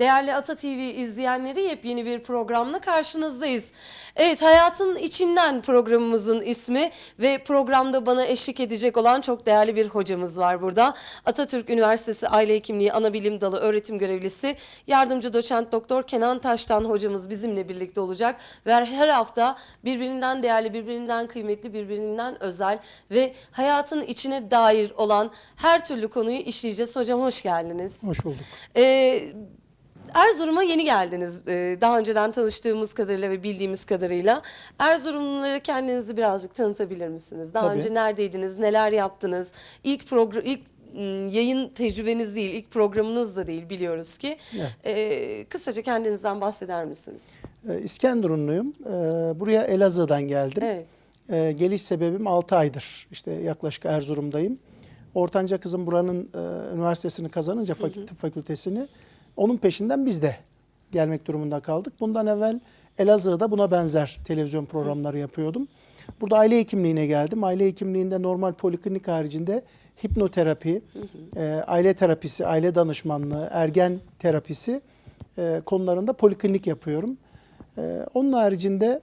Değerli Ata TV izleyenleri yepyeni bir programla karşınızdayız. Evet Hayatın İçinden programımızın ismi ve programda bana eşlik edecek olan çok değerli bir hocamız var burada. Atatürk Üniversitesi Aile Hekimliği Anabilim Dalı öğretim görevlisi yardımcı doçent doktor Kenan Taştan hocamız bizimle birlikte olacak. Ve her hafta birbirinden değerli, birbirinden kıymetli, birbirinden özel ve hayatın içine dair olan her türlü konuyu işleyeceğiz. Hocam hoş geldiniz. Hoş bulduk. Ee, Erzurum'a yeni geldiniz. Ee, daha önceden tanıştığımız kadarıyla ve bildiğimiz kadarıyla. Erzurumlulara kendinizi birazcık tanıtabilir misiniz? Daha Tabii. önce neredeydiniz? Neler yaptınız? İlk program ilk yayın tecrübeniz değil, ilk programınız da değil biliyoruz ki. Evet. Ee, kısaca kendinizden bahseder misiniz? Ee, İskenderunluyum. Ee, buraya Elazığ'dan geldim. Evet. Ee, geliş sebebim 6 aydır. İşte yaklaşık Erzurum'dayım. Ortanca kızım buranın e, üniversitesini kazanınca fakü- tıp fakültesini onun peşinden biz de gelmek durumunda kaldık. Bundan evvel Elazığ'da buna benzer televizyon programları yapıyordum. Burada aile hekimliğine geldim. Aile hekimliğinde normal poliklinik haricinde hipnoterapi, e, aile terapisi, aile danışmanlığı, ergen terapisi e, konularında poliklinik yapıyorum. E, onun haricinde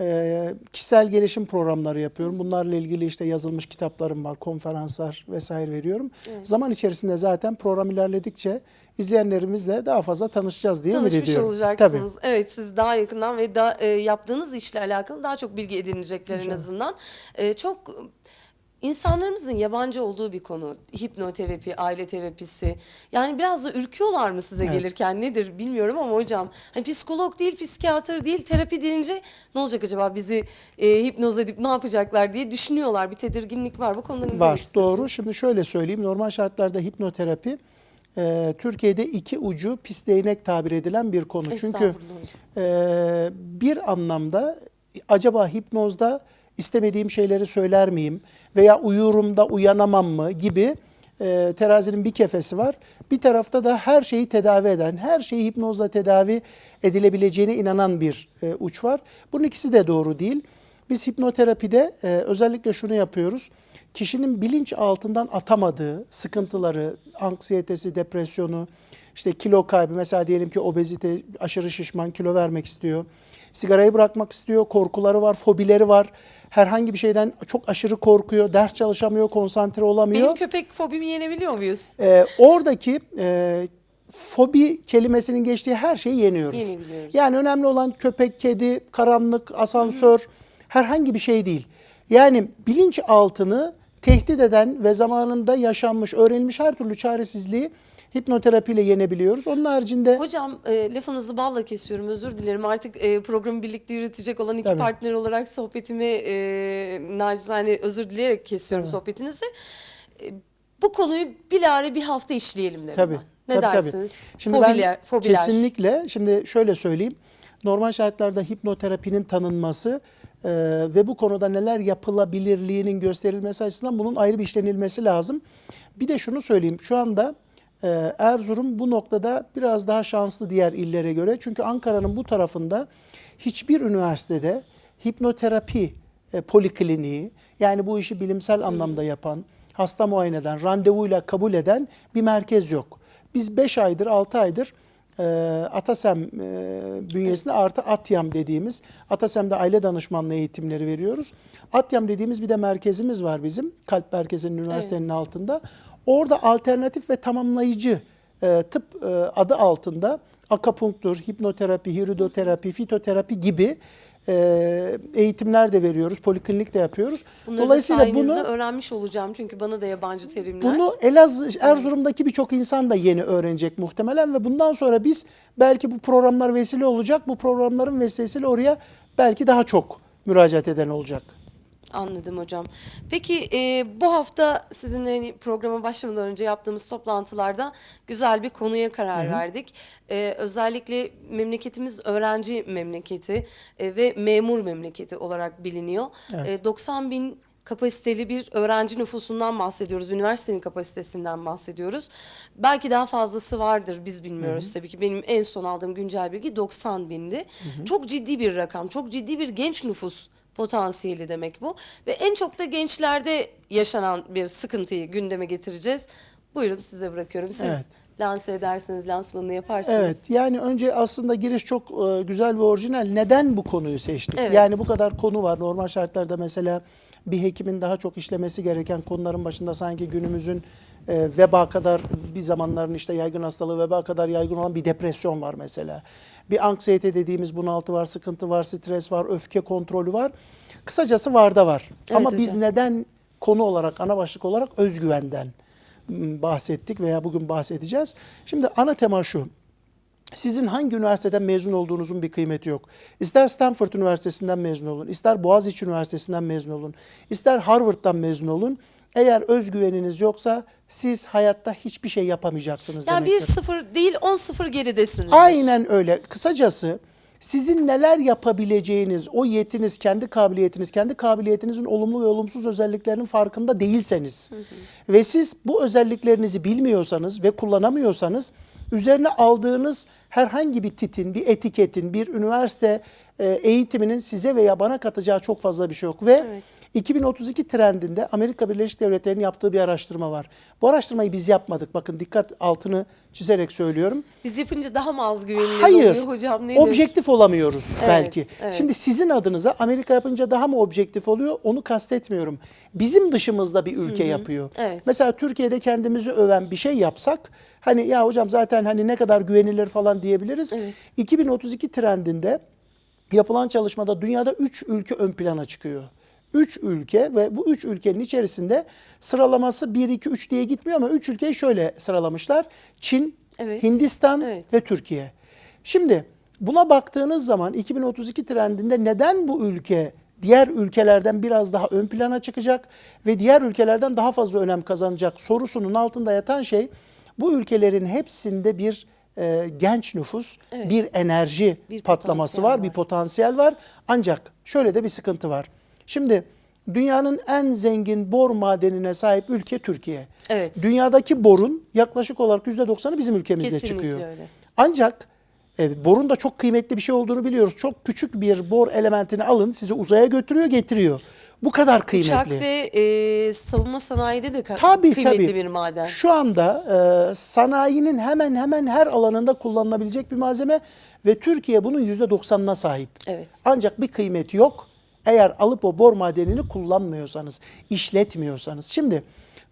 e, kişisel gelişim programları yapıyorum. Bunlarla ilgili işte yazılmış kitaplarım var, konferanslar vesaire veriyorum. Evet. Zaman içerisinde zaten program ilerledikçe izleyenlerimizle daha fazla tanışacağız diye ümit Tanışmış ediyorum. olacaksınız. Evet siz daha yakından ve da, e, yaptığınız işle alakalı daha çok bilgi edinecekler en azından. E, çok insanlarımızın yabancı olduğu bir konu. Hipnoterapi, aile terapisi. Yani biraz da ürküyorlar mı size Evet. gelirken nedir bilmiyorum ama hocam. Hani psikolog değil, psikiyatr değil, terapi deyince ne olacak acaba bizi e, hipnoz edip ne yapacaklar diye düşünüyorlar. Bir tedirginlik var. Bu konuda ne demek Var istiyorsunuz? doğru. Şimdi şöyle söyleyeyim. Normal şartlarda hipnoterapi e, Türkiye'de iki ucu pis değnek tabir edilen bir konu. Çünkü Estağfurullah hocam. e, bir anlamda acaba hipnozda istemediğim şeyleri söyler miyim veya uyurum da uyanamam mı gibi e, terazinin bir kefesi var. Bir tarafta da her şeyi tedavi eden, her şeyi hipnozla tedavi edilebileceğine inanan bir e, uç var. Bunun ikisi de doğru değil. Biz hipnoterapide e, özellikle şunu yapıyoruz. Kişinin bilinç altından atamadığı sıkıntıları, anksiyetesi, depresyonu, işte kilo kaybı, mesela diyelim ki obezite, aşırı şişman, kilo vermek istiyor. Sigarayı bırakmak istiyor, korkuları var, fobileri var. Herhangi bir şeyden çok aşırı korkuyor, ders çalışamıyor, konsantre olamıyor. Benim köpek fobimi yenebiliyor muyuz? Ee, oradaki e, fobi kelimesinin geçtiği her şeyi yeniyoruz. Yenebiliyoruz. Yani önemli olan köpek, kedi, karanlık, asansör herhangi bir şey değil. Yani bilinç altını tehdit eden ve zamanında yaşanmış, öğrenilmiş her türlü çaresizliği hipnoterapiyle yenebiliyoruz. Onun haricinde Hocam e, lafınızı balla kesiyorum özür dilerim. Artık e, programı birlikte yürütecek olan iki Tabii. partner olarak sohbetimi e, nacizane özür dileyerek kesiyorum sohbetinizi. E, bu konuyu bilare bir hafta işleyelim dedim Tabii. ben. Ne tabii, tabii. dersiniz? Şimdi fobiler, ben fobiler. kesinlikle şimdi şöyle söyleyeyim. Normal şartlarda hipnoterapinin tanınması e, ve bu konuda neler yapılabilirliğinin gösterilmesi açısından bunun ayrı bir işlenilmesi lazım. Bir de şunu söyleyeyim. Şu anda Erzurum bu noktada biraz daha şanslı diğer illere göre. Çünkü Ankara'nın bu tarafında hiçbir üniversitede hipnoterapi e, polikliniği yani bu işi bilimsel anlamda yapan, hasta muayene eden, randevuyla kabul eden bir merkez yok. Biz 5 aydır, 6 aydır e, Atasem e, bünyesinde artı Atyam dediğimiz, Atasem'de aile danışmanlığı eğitimleri veriyoruz. Atyam dediğimiz bir de merkezimiz var bizim, kalp merkezinin üniversitenin altında. Orada alternatif ve tamamlayıcı e, tıp e, adı altında akapunktur, hipnoterapi, hiridoterapi, fitoterapi gibi e, eğitimler de veriyoruz, poliklinik de yapıyoruz. Bunları Dolayısıyla bunu öğrenmiş olacağım çünkü bana da yabancı terimler. bunu Elazığ, Erzurum'daki birçok insan da yeni öğrenecek muhtemelen ve bundan sonra biz belki bu programlar vesile olacak. Bu programların vesilesiyle oraya belki daha çok müracaat eden olacak. Anladım hocam. Peki e, bu hafta sizinle hani programa başlamadan önce yaptığımız toplantılarda güzel bir konuya karar verdik. E, özellikle memleketimiz öğrenci memleketi e, ve memur memleketi olarak biliniyor. E, 90 bin kapasiteli bir öğrenci nüfusundan bahsediyoruz. Üniversitenin kapasitesinden bahsediyoruz. Belki daha fazlası vardır biz bilmiyoruz tabii ki. Benim en son aldığım güncel bilgi 90 bindi. Çok ciddi bir rakam, çok ciddi bir genç nüfus potansiyeli demek bu. Ve en çok da gençlerde yaşanan bir sıkıntıyı gündeme getireceğiz. Buyurun size bırakıyorum. Siz Evet. lanse edersiniz, lansmanını yaparsınız. Evet yani önce aslında giriş çok e, güzel ve orijinal. Neden bu konuyu seçtik? Evet. Yani bu kadar konu var. Normal şartlarda mesela bir hekimin daha çok işlemesi gereken konuların başında sanki günümüzün e, veba kadar bir zamanların işte yaygın hastalığı veba kadar yaygın olan bir depresyon var mesela. Bir anksiyete dediğimiz bunaltı var, sıkıntı var, stres var, öfke kontrolü var. Kısacası var da var. Evet Ama hocam. biz neden konu olarak, ana başlık olarak özgüvenden m, bahsettik veya bugün bahsedeceğiz. Şimdi ana tema şu. Sizin hangi üniversiteden mezun olduğunuzun bir kıymeti yok. İster Stanford Üniversitesi'nden mezun olun, ister Boğaziçi Üniversitesi'nden mezun olun, ister Harvard'dan mezun olun. Eğer özgüveniniz yoksa siz hayatta hiçbir şey yapamayacaksınız Yani demektir. 1-0 değil 10-0 geridesiniz. Aynen öyle. Kısacası sizin neler yapabileceğiniz, o yetiniz, kendi kabiliyetiniz, kendi kabiliyetinizin olumlu ve olumsuz özelliklerinin farkında değilseniz ve siz bu özelliklerinizi bilmiyorsanız ve kullanamıyorsanız üzerine aldığınız herhangi bir titin, bir etiketin, bir üniversite e, eğitiminin size veya bana katacağı çok fazla bir şey yok ve Evet. 2032 trendinde Amerika Birleşik Devletleri'nin yaptığı bir araştırma var. Bu araştırmayı biz yapmadık. Bakın dikkat altını çizerek söylüyorum. Biz yapınca daha mı az güvenilir Hayır. oluyor hocam? Nedir? Objektif olamıyoruz Evet, belki. evet. Şimdi sizin adınıza Amerika yapınca daha mı objektif oluyor? Onu kastetmiyorum. Bizim dışımızda bir ülke yapıyor. Evet. Mesela Türkiye'de kendimizi öven bir şey yapsak hani ya hocam zaten hani ne kadar güvenilir falan diyebiliriz. Evet. 2032 trendinde yapılan çalışmada dünyada 3 ülke ön plana çıkıyor. 3 ülke ve bu 3 ülkenin içerisinde sıralaması 1 2 3 diye gitmiyor ama 3 ülkeyi şöyle sıralamışlar. Çin, Evet. Hindistan Evet. ve Türkiye. Şimdi buna baktığınız zaman 2032 trendinde neden bu ülke diğer ülkelerden biraz daha ön plana çıkacak ve diğer ülkelerden daha fazla önem kazanacak sorusunun altında yatan şey bu ülkelerin hepsinde bir e, genç nüfus, Evet. bir enerji Bir patlaması potansiyel var, bir var. potansiyel var. Ancak şöyle de bir sıkıntı var. Şimdi dünyanın en zengin bor madenine sahip ülke Türkiye. Evet. Dünyadaki borun yaklaşık olarak %90'ı bizim ülkemizde Kesinlikle çıkıyor. öyle. Ancak e, borun da çok kıymetli bir şey olduğunu biliyoruz. Çok küçük bir bor elementini alın sizi uzaya götürüyor getiriyor. Bu kadar kıymetli. Uçak ve e, savunma sanayide de Tabii kıymetli tabii. bir maden. Şu anda e, sanayinin hemen hemen her alanında kullanılabilecek bir malzeme ve Türkiye bunun %90'ına sahip. Evet. Ancak bir kıymeti yok eğer alıp o bor madenini kullanmıyorsanız, işletmiyorsanız. Şimdi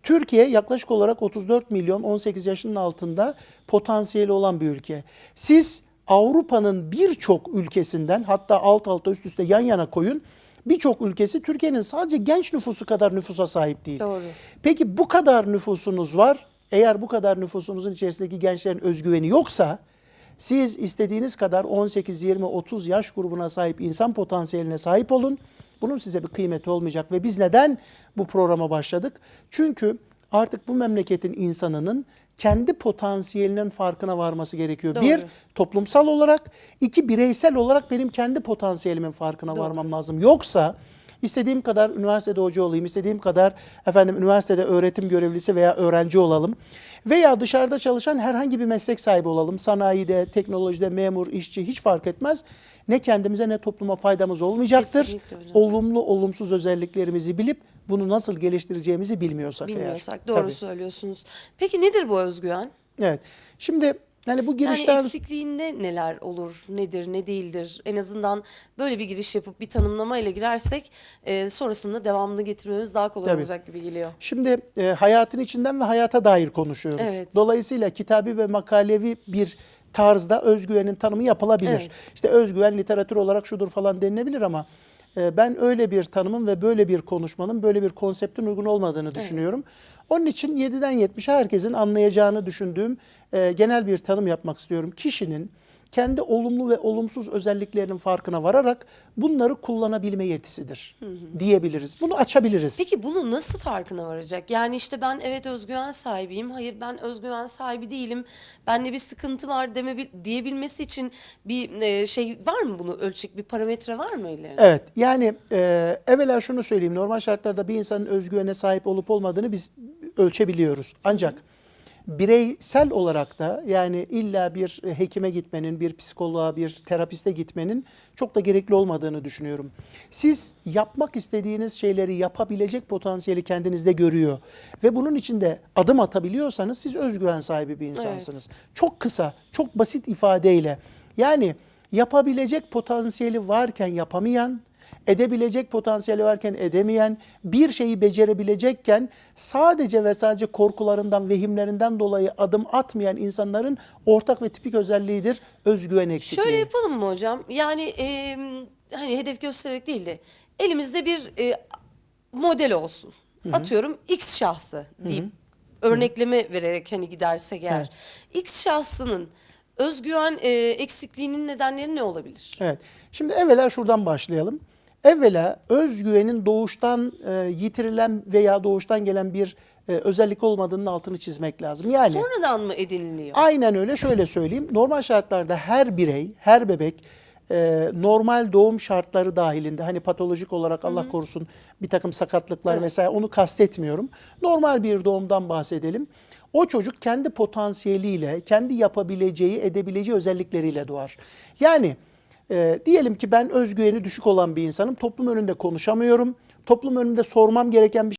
Türkiye yaklaşık olarak 34 milyon 18 yaşının altında potansiyeli olan bir ülke. Siz Avrupa'nın birçok ülkesinden hatta alt alta üst üste yan yana koyun birçok ülkesi Türkiye'nin sadece genç nüfusu kadar nüfusa sahip değil. Doğru. Peki bu kadar nüfusunuz var. Eğer bu kadar nüfusunuzun içerisindeki gençlerin özgüveni yoksa siz istediğiniz kadar 18, 20, 30 yaş grubuna sahip insan potansiyeline sahip olun. Bunun size bir kıymeti olmayacak ve biz neden bu programa başladık? Çünkü artık bu memleketin insanının kendi potansiyelinin farkına varması gerekiyor. Doğru. Bir, toplumsal olarak, iki bireysel olarak benim kendi potansiyelimin farkına Doğru. varmam lazım. Yoksa istediğim kadar üniversitede hoca olayım, istediğim kadar efendim üniversitede öğretim görevlisi veya öğrenci olalım veya dışarıda çalışan herhangi bir meslek sahibi olalım. Sanayide, teknolojide, memur, işçi hiç fark etmez. Ne kendimize ne topluma faydamız olmayacaktır. Olumlu, olumsuz özelliklerimizi bilip bunu nasıl geliştireceğimizi bilmiyorsak, eğer. Bilmiyorsak doğru Tabii. söylüyorsunuz. Peki nedir bu özgüven? Evet. Şimdi yani bu Yani girişten eksikliğinde neler olur, nedir, ne değildir? En azından böyle bir giriş yapıp bir tanımlamayla girersek e, sonrasında devamını getirmemiz daha kolay Tabii. olacak gibi geliyor. Şimdi e, hayatın içinden ve hayata dair konuşuyoruz. Evet. Dolayısıyla kitabi ve makalevi bir tarzda özgüvenin tanımı yapılabilir. Evet. İşte özgüven literatür olarak şudur falan denilebilir ama e, ben öyle bir tanımın ve böyle bir konuşmanın, böyle bir konseptin uygun olmadığını düşünüyorum. Onun için 7'den 70'e herkesin anlayacağını düşündüğüm e, genel bir tanım yapmak istiyorum. Kişinin kendi olumlu ve olumsuz özelliklerinin farkına vararak bunları kullanabilme yetisidir diyebiliriz. Bunu açabiliriz. Peki bunu nasıl farkına varacak? Yani işte ben evet özgüven sahibiyim, hayır ben özgüven sahibi değilim, bende bir sıkıntı var deme, diyebilmesi için bir e, şey var mı bunu ölçecek bir parametre var mı ellerinde? Evet yani e, evvela şunu söyleyeyim normal şartlarda bir insanın özgüvene sahip olup olmadığını biz ölçebiliyoruz. Ancak bireysel olarak da yani illa bir hekime gitmenin, bir psikoloğa, bir terapiste gitmenin çok da gerekli olmadığını düşünüyorum. Siz yapmak istediğiniz şeyleri yapabilecek potansiyeli kendinizde görüyor ve bunun için de adım atabiliyorsanız siz özgüven sahibi bir insansınız. Çok kısa, çok basit ifadeyle yani yapabilecek potansiyeli varken yapamayan, edebilecek potansiyeli varken edemeyen, bir şeyi becerebilecekken sadece ve sadece korkularından, vehimlerinden dolayı adım atmayan insanların ortak ve tipik özelliğidir özgüven eksikliği. Şöyle yapalım mı hocam? Yani e, hani hedef göstererek değil de elimizde bir e, model olsun. Atıyorum X şahsı deyip örnekleme vererek hani gidersek eğer. X şahsının özgüven e, eksikliğinin nedenleri ne olabilir? Evet. Şimdi evvela şuradan başlayalım. Evvela özgüvenin doğuştan e, yitirilen veya doğuştan gelen bir e, özellik olmadığının altını çizmek lazım. Yani Sonradan mı ediniliyor? Aynen öyle şöyle söyleyeyim. Normal şartlarda her birey, her bebek e, normal doğum şartları dahilinde hani patolojik olarak Allah korusun bir takım sakatlıklar Evet. vesaire onu kastetmiyorum. Normal bir doğumdan bahsedelim. O çocuk kendi potansiyeliyle, kendi yapabileceği, edebileceği özellikleriyle doğar. Yani e, diyelim ki ben özgüveni düşük olan bir insanım. Toplum önünde konuşamıyorum. Toplum önünde sormam gereken bir